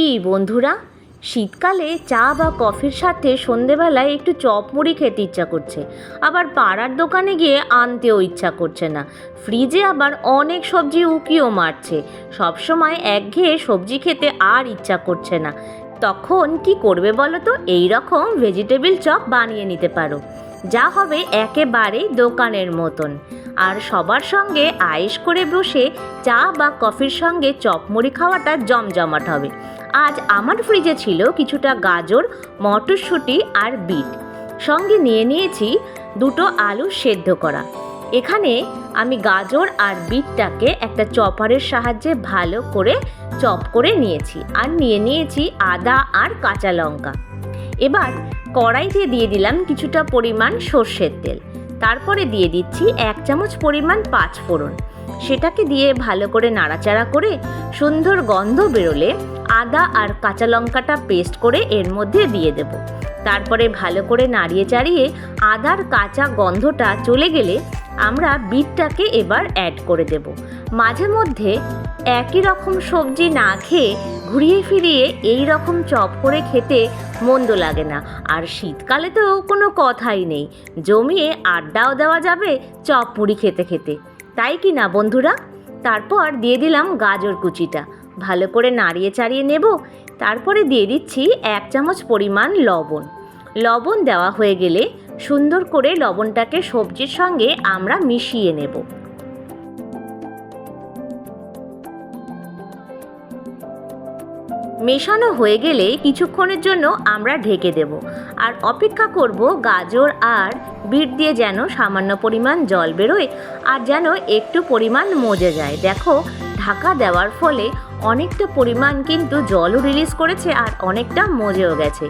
কি বন্ধুরা? শীতকালে চা বা কফির সাথে সন্ধেবেলায় একটু চপ মুড়ি খেতে ইচ্ছা করছে। আবার পাড়ার দোকানে গিয়ে আনতেও ইচ্ছা করছে না। ফ্রিজে আবার অনেক সবজি উকিও মারছে। সবসময় একঘেয়ে সবজি খেতে আর ইচ্ছা করছে না। তখন কি করবে বলো তো? এই রকম ভেজিটেবিল চপ বানিয়ে নিতে পারো। যা হবে একেবারেই দোকানের মতন। আর সবার সঙ্গে আয়েস করে বসে চা বা কফির সঙ্গে চপ মুড়ি খাওয়াটা জমজমাট হবে। আজ আমার ফ্রিজে ছিল কিছুটা গাজর, মটরশুঁটি আর বিট। সঙ্গে নিয়ে নিয়েছি দুটো আলু সেদ্ধ করা। এখানে আমি গাজর আর বিটটাকে একটা চপারের সাহায্যে ভালো করে চপ করে নিয়েছি। আর নিয়ে নিয়েছি আদা আর কাঁচা লঙ্কা। এবার কড়াইতে দিয়ে দিলাম কিছুটা পরিমাণ সর্ষের তেল। তারপরে দিয়ে দিচ্ছি এক চামচ পরিমাণ পাঁচ ফোড়ন। সেটাকে দিয়ে ভালো করে নাড়াচাড়া করে সুন্দর গন্ধ বেরোলে আদা আর কাঁচা লঙ্কাটা পেস্ট করে এর মধ্যে দিয়ে দেব। তারপরে ভালো করে নাড়িয়ে চাড়িয়ে আদার কাঁচা গন্ধটা চলে গেলে আমরা বিটটাকে এবার অ্যাড করে দেব। মাঝে মধ্যে একই রকম সবজি না খেয়ে ঘুরিয়ে ফিরিয়ে এই রকম চপ করে খেতে মন্দ লাগে না। আর শীতকালে তো কোনো কথাই নেই। জমিয়ে আড্ডাও দেওয়া যাবে, চপ মুড়ি খেতে খেতে। তাই কি না বন্ধুরা? তারপর দিয়ে দিলাম গাজর কুচিটা। ভালো করে নাড়িয়ে চাড়িয়ে নেব। তারপরে দিয়ে দিচ্ছি এক চামচ পরিমাণ লবণ। লবণ দেওয়া হয়ে গেলে সুন্দর করে লবণটাকে সবজির সঙ্গে আমরা মিশিয়ে নেব। মেশানো হয়ে গেলে কিছুক্ষণের জন্য আমরা ঢেকে দেব আর অপেক্ষা করব গাজর আর বিট দিয়ে যেন সামান্য পরিমাণ জল বেরোয় আর যেন একটু পরিমাণ মজে যায়। দেখো ঢাকা দেওয়ার ফলে অনেকটা পরিমাণ কিন্তু জলও রিলিজ করেছে আর অনেকটা মজেও গেছে।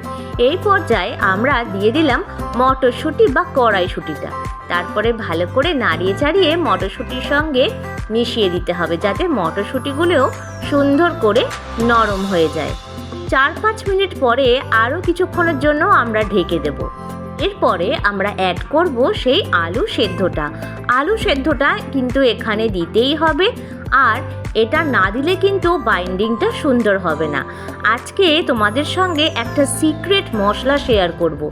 এই পর্যায়ে আমরা দিয়ে দিলাম মটরশুঁটি বা কড়াইশুঁটিটা। তারপরে ভালো করে নাড়িয়ে চাড়িয়ে মটরশুঁটির সঙ্গে মিশিয়ে দিতে হবে যাতে মটরশুঁটিগুলোও সুন্দর করে নরম হয়ে যায়। চার পাঁচ মিনিট পরে আরও কিছুক্ষণের জন্য আমরা ঢেকে দেব। এরপরে আমরা অ্যাড করব সেই আলু সেদ্ধটা। আলু সেদ্ধটা কিন্তু এখানে দিতেই হবে। আর এটা না দিলে কিন্তু বাইন্ডিংটা সুন্দর হবে না আজকে তোমাদের সঙ্গে একটা সিক্রেট মশলা শেয়ার করব।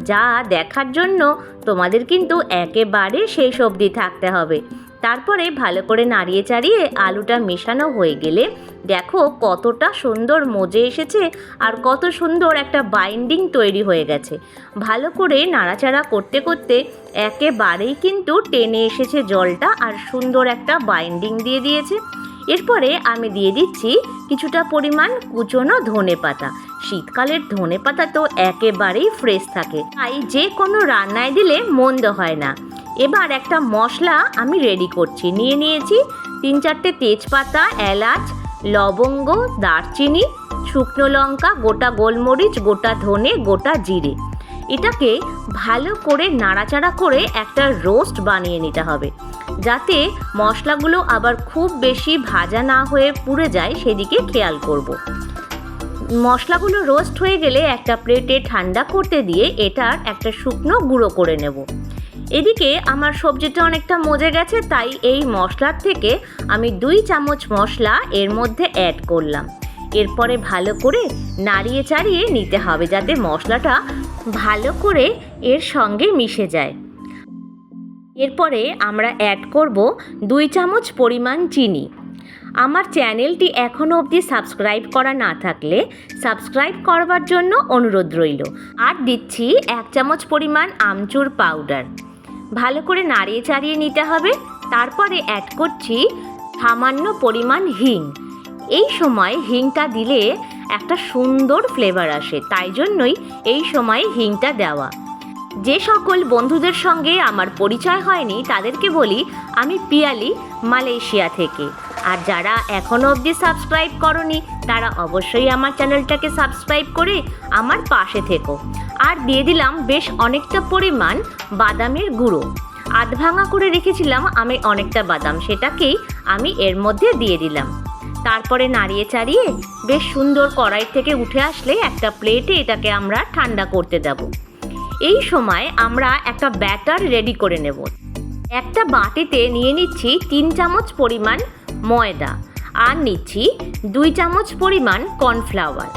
যা দেখার জন্য তোমাদের কিন্তু একেবারে সেই সবজি থাকতে হবে তারপরে ভালো করে নাড়িয়ে চাড়িয়ে আলুটা মেশানো হয়ে গেলে দেখো কতটা সুন্দর মজে এসেছে আর কত সুন্দর একটা বাইন্ডিং তৈরি হয়ে গেছে। ভালো করে নাড়াচাড়া করতে করতে একেবারেই কিন্তু টেনে এসেছে জলটা আর সুন্দর একটা বাইন্ডিং দিয়ে দিয়েছে। এরপরে আমি দিয়ে দিচ্ছি কিছুটা পরিমাণ কুচনো ধনে পাতা। শীতকালের ধনে পাতা তো একেবারেই ফ্রেশ থাকে। তাই যে কোনো রান্নায় দিলে মন্দ হয় না। এবার একটা মশলা আমি রেডি করছি। নিয়ে নিয়েছি তিন চারটে তেজপাতা, এলাচ, লবঙ্গ, দারচিনি, শুকনো লঙ্কা, গোটা গোলমরিচ, গোটা ধনে, গোটা জিরে। এটাকে ভালো করে নাড়াচাড়া করে একটা রোস্ট বানিয়ে নিতে হবে। যাতে মশলাগুলো আবার খুব বেশি ভাজা না হয়ে পুড়ে যায়, সেদিকে খেয়াল করব। মশলাগুলো রোস্ট হয়ে গেলে একটা প্লেটে ঠান্ডা করতে দিয়ে এটার একটা শুকনো গুঁড়ো করে নেব। এদিকে আমার সবজিটা অনেকটা মজে গেছে, তাই এই মশলার থেকে আমি দুই চামচ মশলা এর মধ্যে অ্যাড করলাম। এরপরে ভালো করে নাড়িয়ে চাড়িয়ে নিতে হবে যাতে মশলাটা ভালো করে এর সঙ্গে মিশে যায়। এরপরে আমরা অ্যাড করব দুই চামচ পরিমাণ চিনি। আমার চ্যানেলটি এখনও অবধি সাবস্ক্রাইব করা না থাকলে সাবস্ক্রাইব করবার জন্য অনুরোধ রইল। আর দিচ্ছি এক চামচ পরিমাণ আমচুর পাউডার ভালো করে নাড়িয়ে চাড়িয়ে নিতে হবে। তারপরে অ্যাড করছি সামান্য পরিমাণ হিং। এই সময় হিংটা দিলে একটা সুন্দর ফ্লেভার আসে। তাই জন্যই এই সময় হিংটা দেওয়া। যে সকল বন্ধুদের সঙ্গে আমার পরিচয় হয়নি, তাদেরকে বলি আমি পিয়ালি, মালয়েশিয়া থেকে। আর যারা এখনও অবধি সাবস্ক্রাইব করনি, তারা অবশ্যই আমার চ্যানেলটাকে সাবস্ক্রাইব করে আমার পাশে থেকো। আর দিয়ে দিলাম বেশ অনেকটা পরিমাণ বাদামের গুঁড়ো। আধ ভাঙা করে রেখেছিলাম আমি অনেকটা বাদাম, সেটাকেই আমি এর মধ্যে দিয়ে দিলাম। তারপরে নাড়িয়ে চাড়িয়ে বেশ সুন্দর কড়াই থেকে উঠে আসলে একটা প্লেটে এটাকে আমরা ঠান্ডা করতে দেব। এই সময় আমরা একটা ব্যাটার রেডি করে নেব। একটা বাটিতে নিয়ে নিচ্ছি তিন চামচ পরিমাণ ময়দা আর নিচ্ছি দুই চামচ পরিমাণ কর্নফ্লাওয়ার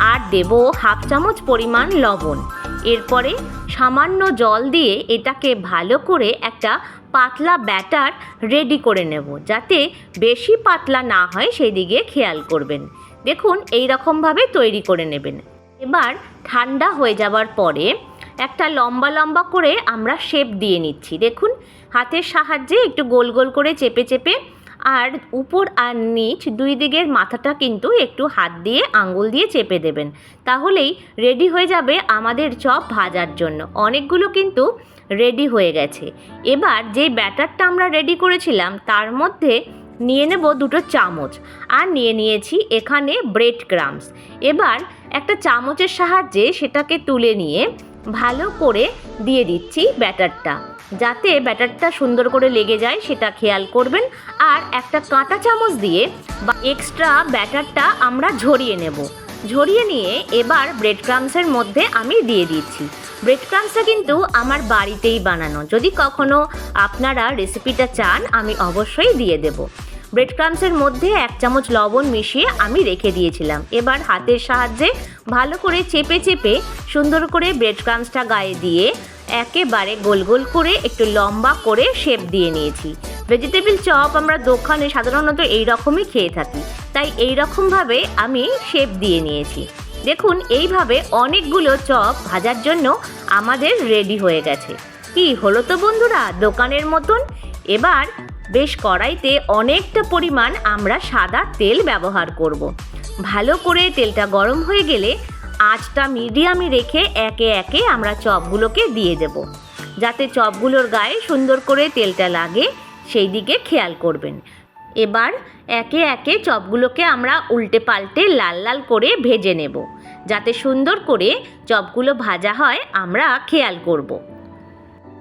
আর দেব হাফ চামচ পরিমাণ লবণ। এরপরে সামান্য জল দিয়ে এটাকে ভালো করে একটা পাতলা ব্যাটার রেডি করে নেব যাতে বেশি পাতলা না হয় সেই দিকে খেয়াল করবেন। দেখুন এই রকমভাবে তৈরি করে নেবেন। এবার ঠান্ডা হয়ে যাবার পরে একটা লম্বা লম্বা করে আমরা শেপ দিয়ে নিচ্ছি। দেখুন, হাতের সাহায্যে একটু গোল গোল করে চেপে চেপে আর উপর আর নিচ দুই দিকের মাথাটা কিন্তু একটু হাত দিয়ে আঙ্গুল দিয়ে চেপে দেবেন। তাহলেই রেডি হয়ে যাবে আমাদের চপ ভাজার জন্য। অনেকগুলো কিন্তু রেডি হয়ে গেছে। এবার যে ব্যাটারটা আমরা রেডি করেছিলাম, তার মধ্যে নিয়ে নেব দুটো চামচ আর নিয়ে নিয়েছি এখানে ব্রেড ক্রামস এবার একটা চামচের সাহায্যে সেটাকে তুলে নিয়ে ভালো করে দিয়ে দিচ্ছি ব্যাটারটা। যাতে ব্যাটারটা সুন্দর করে লেগে যায়, সেটা খেয়াল করবেন। আর একটা কাঁটা চামচ দিয়ে বা এক্সট্রা ব্যাটারটা আমরা ঝরিয়ে নেব। ঝরিয়ে নিয়ে এবার ব্রেড ক্রামসের মধ্যে আমি দিয়ে দিচ্ছি। ব্রেড ক্রামসটা কিন্তু আমার বাড়িতেই বানানো। যদি কখনো আপনারা রেসিপিটা চান, আমি অবশ্যই দিয়ে দেব। ব্রেড ক্রামসের মধ্যে এক চামচ লবণ মিশিয়ে আমি রেখে দিয়েছিলাম। এবার হাতের সাহায্যে ভালো করে চেপে চেপে সুন্দর করে ব্রেড ক্রামসটা গায়ে দিয়ে একেবারে গোল গোল করে একটু লম্বা করে শেপ দিয়ে নিয়েছি। ভেজিটেবিল চপ আমরা দোকানে সাধারণত এই রকমই খেয়ে থাকি। তাই এই রকমভাবে আমি শেপ দিয়ে নিয়েছি। দেখুন, এইভাবে অনেকগুলো চপ ভাজার জন্য আমাদের রেডি হয়ে গেছে। কি হলো তো বন্ধুরা? দোকানের মতন। এবার বেশ কড়াইতে অনেকটা পরিমাণ আমরা সাদা তেল ব্যবহার করব। ভালো করে তেলটা গরম হয়ে গেলে আঁচটা মিডিয়ামে রেখে একে একে আমরা চপগুলোকে দিয়ে দেব। যাতে চপগুলোর গায়ে সুন্দর করে তেলটা লাগে, সেই দিকে খেয়াল করবেন। এবার একে একে চপগুলোকে আমরা উল্টে পাল্টে লাল লাল করে ভেজে নেব। যাতে সুন্দর করে চপগুলো ভাজা হয়, আমরা খেয়াল করব।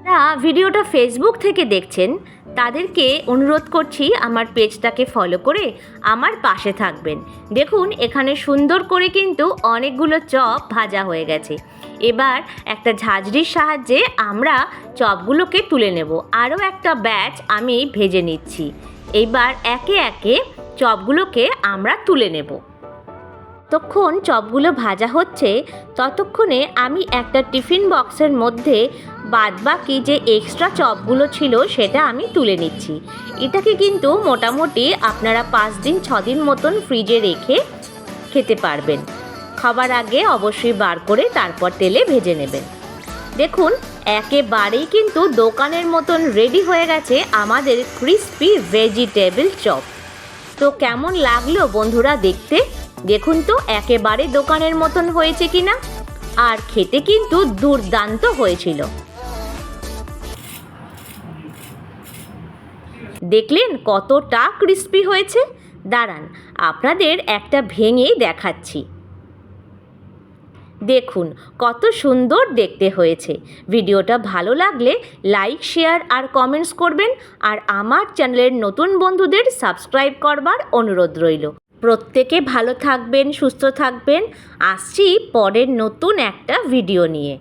যারা ভিডিওটা ফেসবুক থেকে দেখছেন, তাদেরকে অনুরোধ করছি আমার পেজটাকে ফলো করে আমার পাশে থাকবেন। দেখুন, এখানে সুন্দর করে কিন্তু অনেকগুলো চপ ভাজা হয়ে গেছে। এবার একটা ঝাঁঝরির সাহায্যে আমরা চপগুলোকে তুলে নেব। আরও একটা ব্যাচ আমি ভেজে নিচ্ছি। এইবার একে একে চপগুলোকে আমরা তুলে নেব। যতক্ষণ চপগুলো ভাজা হচ্ছে, ততক্ষণে আমি একটা টিফিন বক্সের মধ্যে বাদবাকি যে এক্সট্রা চপগুলো ছিল সেটা আমি তুলে নিচ্ছি। এটাকে কিন্তু মোটামুটি আপনারা পাঁচ দিন, ছ দিন মতন ফ্রিজে রেখে খেতে পারবেন। খাবার আগে অবশ্যই বার করে তারপর তেলে ভেজে নেবেন। দেখুন, একেবারেই কিন্তু দোকানের মতন রেডি হয়ে গেছে আমাদের ক্রিস্পি ভেজিটেবল চপ। তো কেমন লাগল বন্ধুরা দেখতে? দেখুন তো, একেবারে দোকানের মতন হয়েছে কিনা। আর খেতে কিন্তু দুর্দান্ত হয়েছিল। দেখলেন কতটা ক্রিস্পি হয়েছে? দাঁড়ান, আপনাদের একটা ভেঙেই দেখাচ্ছি। দেখুন, কত সুন্দর দেখতে হয়েছে। ভিডিওটা ভালো লাগলে লাইক, শেয়ার আর কমেন্টস করবেন। আর আমার চ্যানেলের নতুন বন্ধুদের সাবস্ক্রাইব করবার অনুরোধ রইল। প্রত্যেকে ভালো থাকবেন সুস্থ থাকবেন। আসছি পরের নতুন একটা ভিডিও নিয়ে।